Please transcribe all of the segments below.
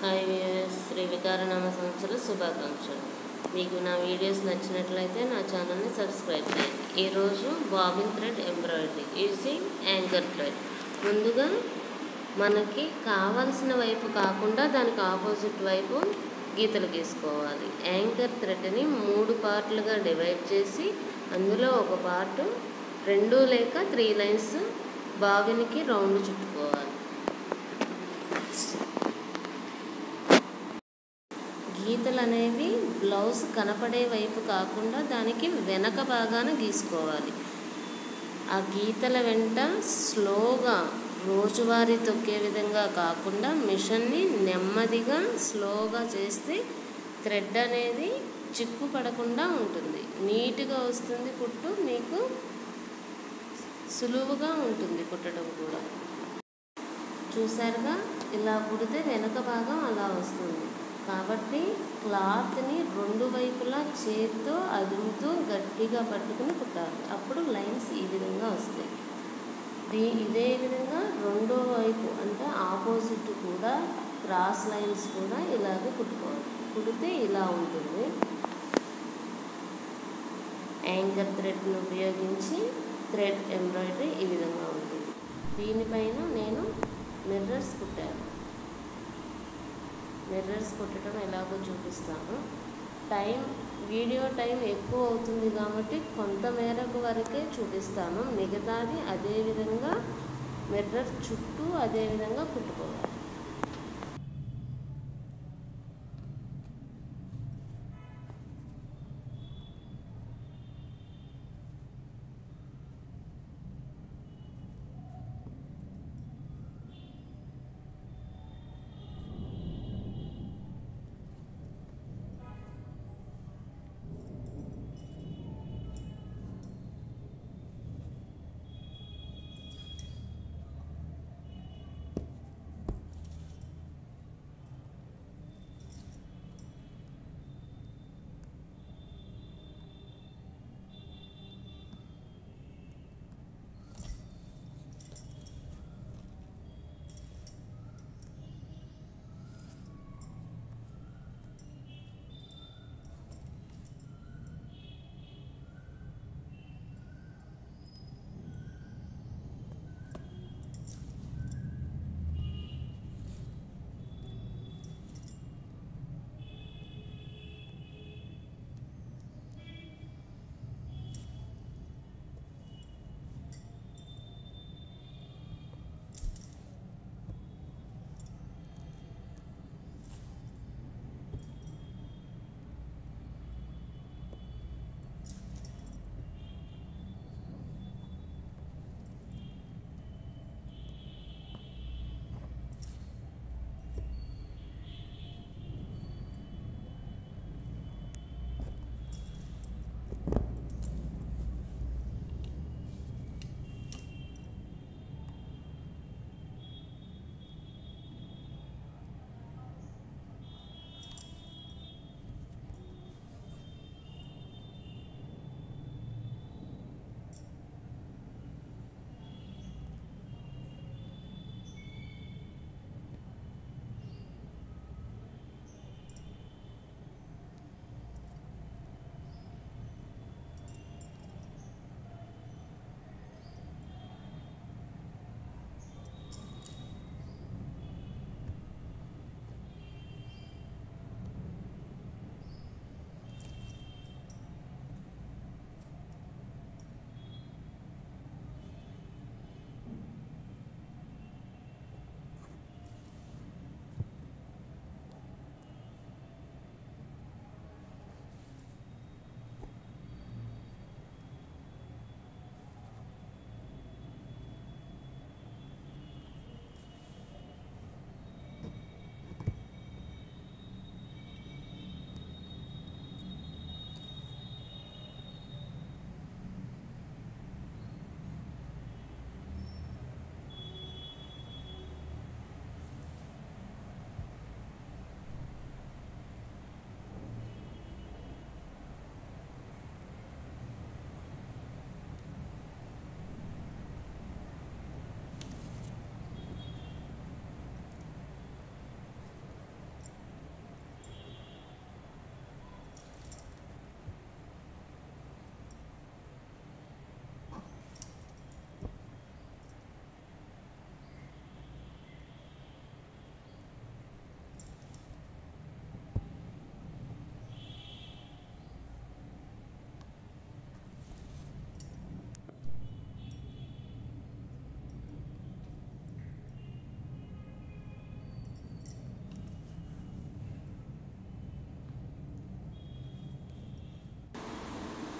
Hi viewers Shri వికారనామ సంవత్సర శుభాకాంక్షలు. మీకు నా వీడియోస్ నచ్చినట్లయితే నా ఛానల్ని సబ్స్క్రైబ్ చేయండి. ఈరోజు bobbin thread embroidery using anchor thread. ముందుగా మనకి కావాల్సిన వైపు కాకుండా దానికి ఆపోజిట్ వైపు గీతలు గీసుకోవాలి. యాంకర్ థ్రెడ్ని మూడు పార్ట్లుగా డివైడ్ చేసి అందులో ఒక పార్ట్ రెండు లేక త్రీ లైన్స్ బాబిన్కి రౌండ్ చుట్టుకోవాలి. గీతలు అనేవి బ్లౌజ్ కనపడే వైపు కాకుండా దానికి వెనక భాగాన గీసుకోవాలి. ఆ గీతల వెంట స్లోగా రోజువారీ తొక్కే విధంగా కాకుండా మిషన్ని నెమ్మదిగా స్లోగా చేస్తే థ్రెడ్ అనేది చిక్కు పడకుండా ఉంటుంది. నీట్గా వస్తుంది కుట్టు మీకు సులువుగా ఉంటుంది కుట్టడం కూడా. చూసారుగా ఇలా కుడితే వెనక భాగం అలా వస్తుంది. కాబట్టి క్లాత్ని రెండు వైపులా చేతితో అదుముతూ గట్టిగా పట్టుకుని కుట్టాలి. అప్పుడు లైన్స్ ఈ విధంగా వస్తాయి. దీ ఇదే విధంగా రెండో వైపు అంటే ఆపోజిట్ కూడా క్రాస్ లైన్స్ కూడా ఇలాగే కుట్టుకోవాలి. కుడితే ఇలా ఉంటుంది. యాంకర్ థ్రెడ్ని ఉపయోగించి థ్రెడ్ ఎంబ్రాయిడరీ ఈ విధంగా ఉంటుంది. దీనిపైన నేను మిర్రర్స్ కుట్టాను. మిర్రర్స్ కుట్టడం ఎలాగో చూపిస్తాను. టైం వీడియో టైం ఎక్కువ అవుతుంది కాబట్టి కొంత మేరకు వరకే చూపిస్తాను. మిగతాది అదే విధంగా మిర్రర్ చుట్టూ అదే విధంగా కుట్టుకోవాలి.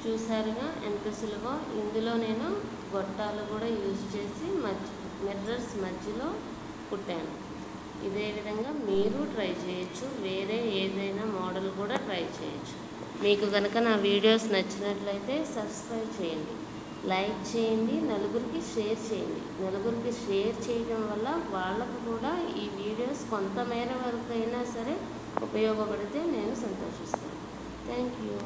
చూసారుగా ఎంత సులువ ఇందులో నేను గొట్టాలు కూడా యూజ్ చేసి మధ్య మిర్రర్స్ మధ్యలో కుట్టాను. ఇదే విధంగా మీరు ట్రై చేయొచ్చు. వేరే ఏదైనా మోడల్ కూడా ట్రై చేయొచ్చు. మీకు కనుక నా వీడియోస్ నచ్చినట్లయితే సబ్స్క్రైబ్ చేయండి. లైక్ చేయండి. నలుగురికి షేర్ చేయండి. నలుగురికి షేర్ చేయడం వల్ల వాళ్ళకు కూడా ఈ వీడియోస్ కొంతమేర వరకు అయినా సరే ఉపయోగపడితే నేను సంతోషిస్తాను. Thank you.